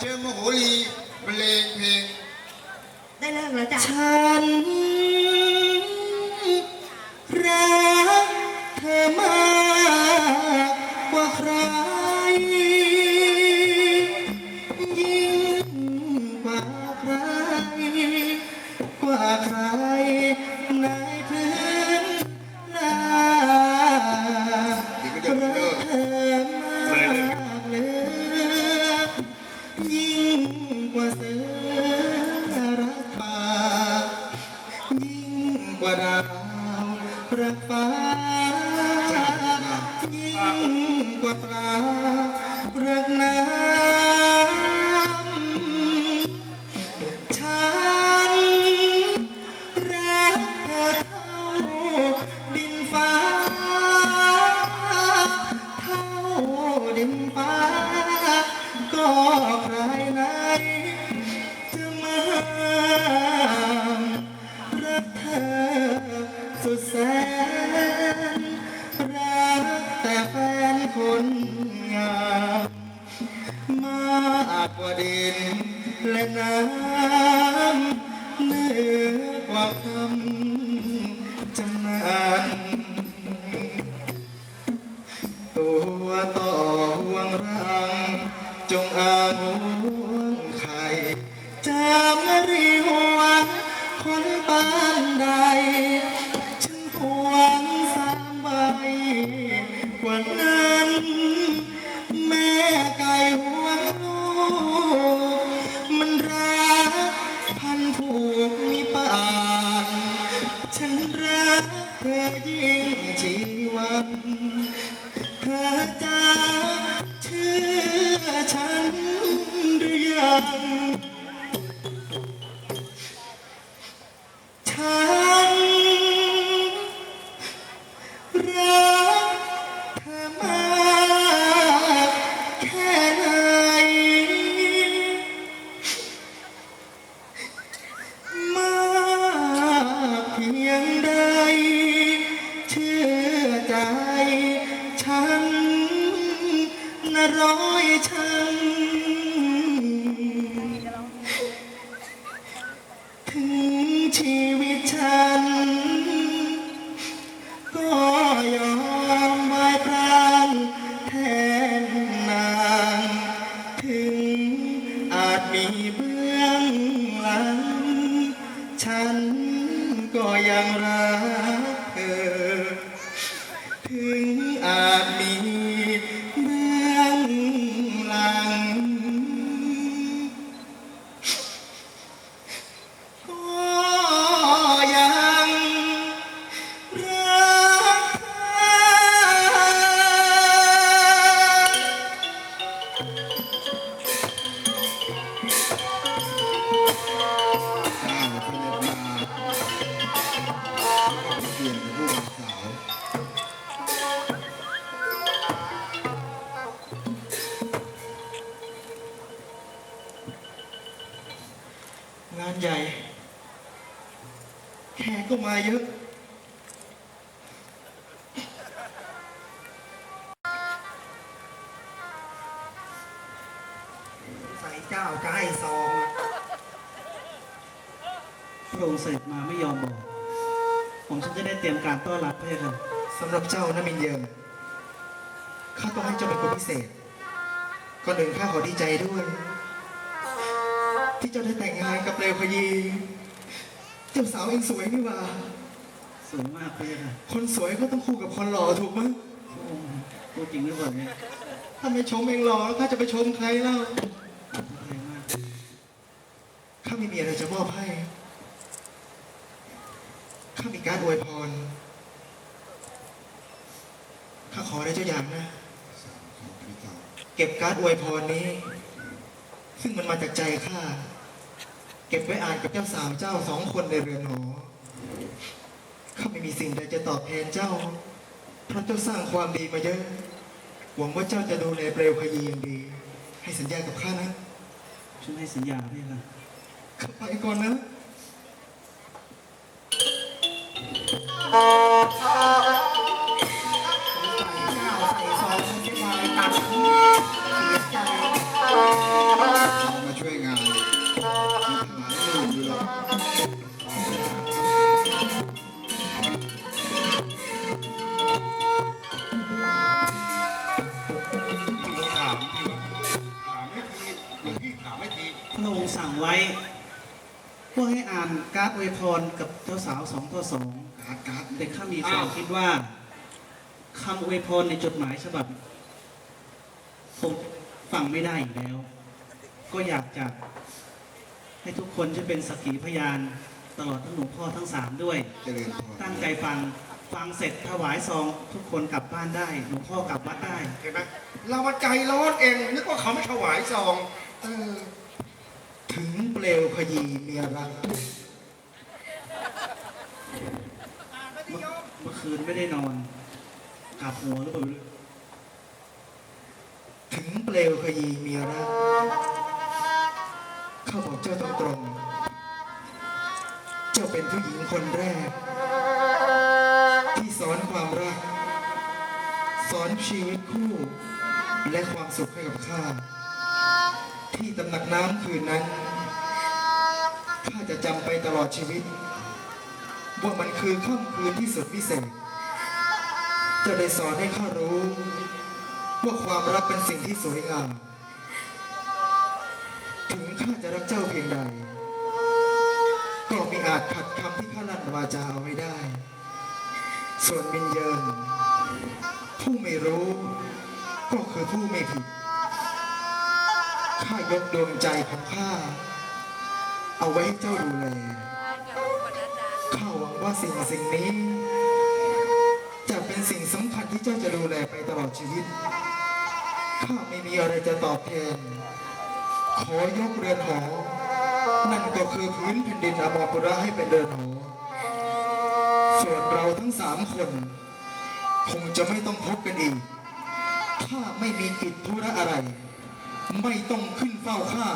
เชิญโมโหรีบรรเลงเพลง ได้เลิกแล้วจ้ะ ฉัน สุดแสนรักแต่แฟนคนงามมากกว่าดินและน้ำเหนือกว่าคำจำนานตัวต่อห่วงรังจงอาห่วงไข่จามรีหวงคนปานใด กว่านั้น แม่ไก่หัวลูกมันรักพันผูกมีป่านฉันรักเธอยิ่งชีวันเธอจะเชื่อฉันหรือยัง ก็มาเยอะ ใส่เจ้าจะให้ซองอะพระองค์เสด็จมาไม่ยอมบอก ผมฉันจะได้เตรียมการต้อนรับให้ค่ะสำหรับเจ้านะมินเยิมข้าต้องให้เจ้าเป็นคนพิเศษก่อนหนึ่งข้าขอดีใจด้วย ที่เจ้าได้แต่งงานกับเรวพยี เจ้าสาวเองสวยนี่หว่า สวยมากพระเจ้าค่ะคนสวยก็ต้องคู่กับคนหล่อถูกไหมยพระองค์พูดจริงหรือเปล่าเนี่ยถ้าไม่ชมเองหล่อแล้วข้าจะไปชมใครเล่าแรงมากข้าไม่มีอะไรจะมอบให้ข้ามีการดอวยพรข้าขอได้เจ้าอย่างนะของพระเจ้าเก็บการดอวยพรนี้ ซึ่งมันมาจากใจข้า เก็บไว้อ่านกับเจ้าสาวเจ้าสองคนในเรือนหอข้าไม่มีสิ่งใดจะตอบแทนเจ้า เพราะเจ้าสร้างความดีมาเยอะ หวังว่าเจ้าจะดูแลเปลวพยีอย่างดี ให้สัญญากับข้านะ ฉันให้สัญญาพระเจ้าค่ะข้าไปก่อนนะ สั่งไว้ว่าให้อ่านการ์ดอวยพรกับเจ้าสาวสองต่อสองการ์ดการ์ดแต่ข้ามีความคิดว่าคำอวยพรในจดหมายฉบับคงฟังไม่ได้อีกแล้ว ก็อยากจะให้ทุกคนจะเป็นสักขีพยาน ตลอดทั้งหลวงพ่อทั้งสามด้วย เจริญพรตั้งใจฟังฟังเสร็จถวายซองทุกคนกลับบ้านได้หลวงพ่อกลับวัดได้ เห็นไหมเรามาใจร้อนเองนึกว่าเขาไม่ถวายซอง เออ ถึงเปลวขยีเมียรักเมื่อคืนไม่ได้นอนกลับหัวหรือเปล่าไม่รู้ถึงเปลวขยีเมียรักข้าบอกเจ้าตรงๆเจ้าเป็นผู้หญิงคนแรก ที่สอนความรัก สอนชีวิตคู่ และความสุขให้กับข้า ที่ตำหนักน้ำคืนนั้น ข้าจะจำไปตลอดชีวิต ว่ามันคือค่ำคืนที่สุดพิเศษ จะได้สอนให้ข้ารู้ ว่าความรักเป็นสิ่งที่สวยงาม ถึงข้าจะรักเจ้าเพียงใด ก็ไม่อาจขัดคำที่ข้าลั่นวาจาเอาไว้ได้ ส่วนบินเยินผู้ไม่รู้ ก็คือผู้ไม่ผิด ข้ายกดวงใจของข้า เอาไว้ให้เจ้าดูแล ข้าหวังว่าสิ่งสิ่งนี้ จะเป็นสิ่งสำคัญที่เจ้าจะดูแลไปตลอดชีวิต ข้าไม่มีอะไรจะตอบแทน ขอยกเรือนหอ นั่นก็คือพื้นแผ่นดินอมรปุระให้เป็นเรือนหอ ส่วนเราทั้งสามคน คงจะไม่ต้องพบกันอีก ถ้าไม่มีกิจธุระอะไร ไม่ต้องขึ้นเฝ้าข้า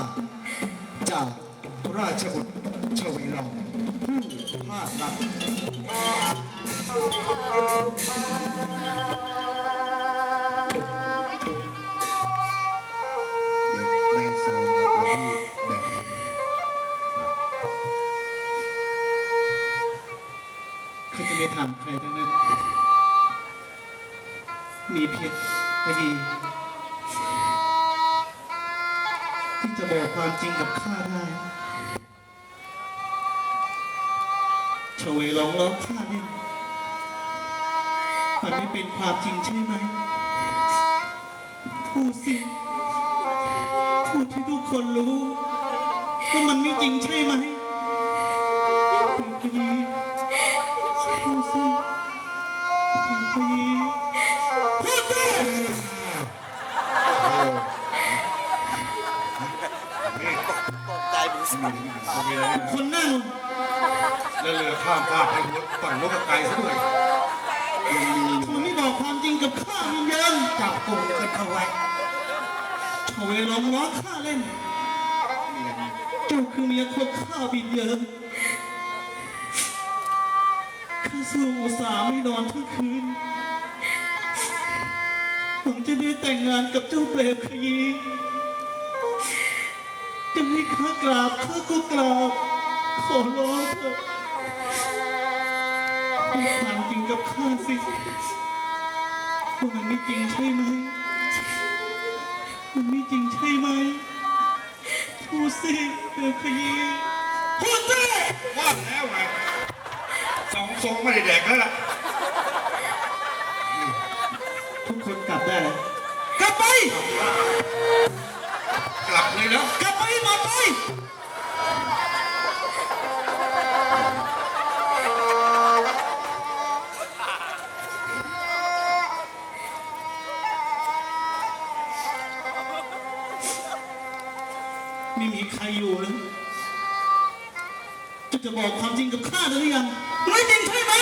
จากราชบุตรชวีลองผู้พลาดรักเดี๋ยวได้ซองแล้วก็รีบแบ่งเขาจะไม่ทำใครทั้งนั้น มีเพียงพอดี บอกความจริงกับข้าได้ชเวลองล้องข้าเนี่ยมันไม่เป็นความจริงใช่ไหมพูดสิพูดให้ทุกคนรู้ว่ามันไม่จริงใช่ไหมเป็นคดีพูดสิเป็นคดี คนนั่งแล้วเรือข้ามฟากไปฝั่งนกกระไกซะด้วยทำไมไม่บอกความจริงกับข้าวิญญาณจับกลุ่มกันเขาไว้ชเวลองล้อข้าเล่น เจ้าคือเมียคนข้าวิญญาณข้าสู้อุตส่าห์ไม่นอนทั้งคืนหวังจะได้แต่งงานกับเจ้าเปลวขยี จะให้ข้ากราบข้าก็กราบ ขอร้องเถอะพูดความจริงกับข้าสิว่ามันไม่จริงใช่ไหม มันไม่จริงใช่ไหมพูดสิเปลวขยีพูดสิว่าแล้วไงสองทรงไม่ได้แดกแล้วล่ะ ทุกคนกลับได้แล้วกลับไป กลับเลยแล้ว กลับไปหมดไปไม่มีใครอยู่แล้วจะจะบอกความจริงกับข้าหรือยังไม่จริงใช่ไหม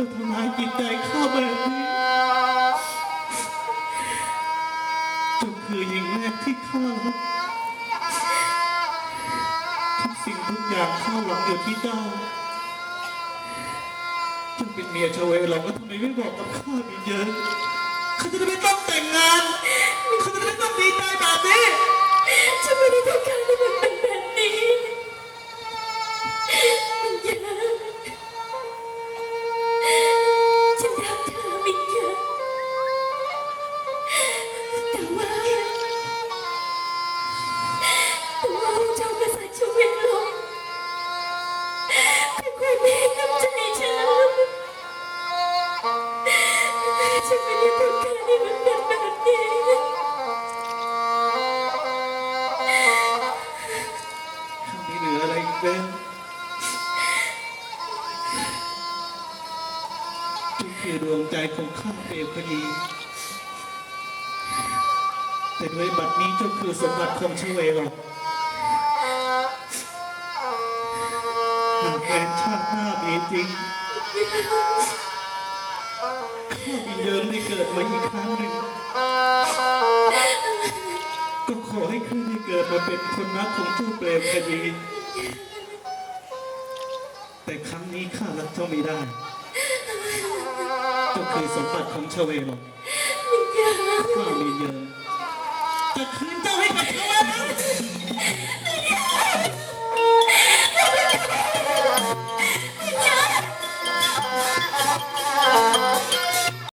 จ้าทำลายจิตใจข้าแบบนี้จ้าคือหญิงแรกที่ข้ารักทุกสิ่งทุกอย่างข้าหวังอยู่ที่เจ้าจ้าเป็นเมียชาวเวเราก็ทำไมไม่บอกกับข้ามีเยอะข้าจะได้ไม่ต้องแต่งงานข้าจะได้ไม่ต้องดีใจแบบนี้ฉันไม่ได้ต้อ ของข้าเปรียบคดีแต่ด้วยบัดนี้เจ้าคือสมบัติของชเวหรอกหากแฟนชาติหน้ามีจริงข้ามีเยินได้เกิดมาอีกครั้งหนึ่งก็ขอให้ข้าได้เกิดมาเป็นคนรักของเจ้าเปรมคดี แต่ครั้งนี้ข้ารักเจ้าไม่ได้ คือสมบัติของชเวหรอกข้ามีเยินจะคืนเจ้าให้กับชเวหรอก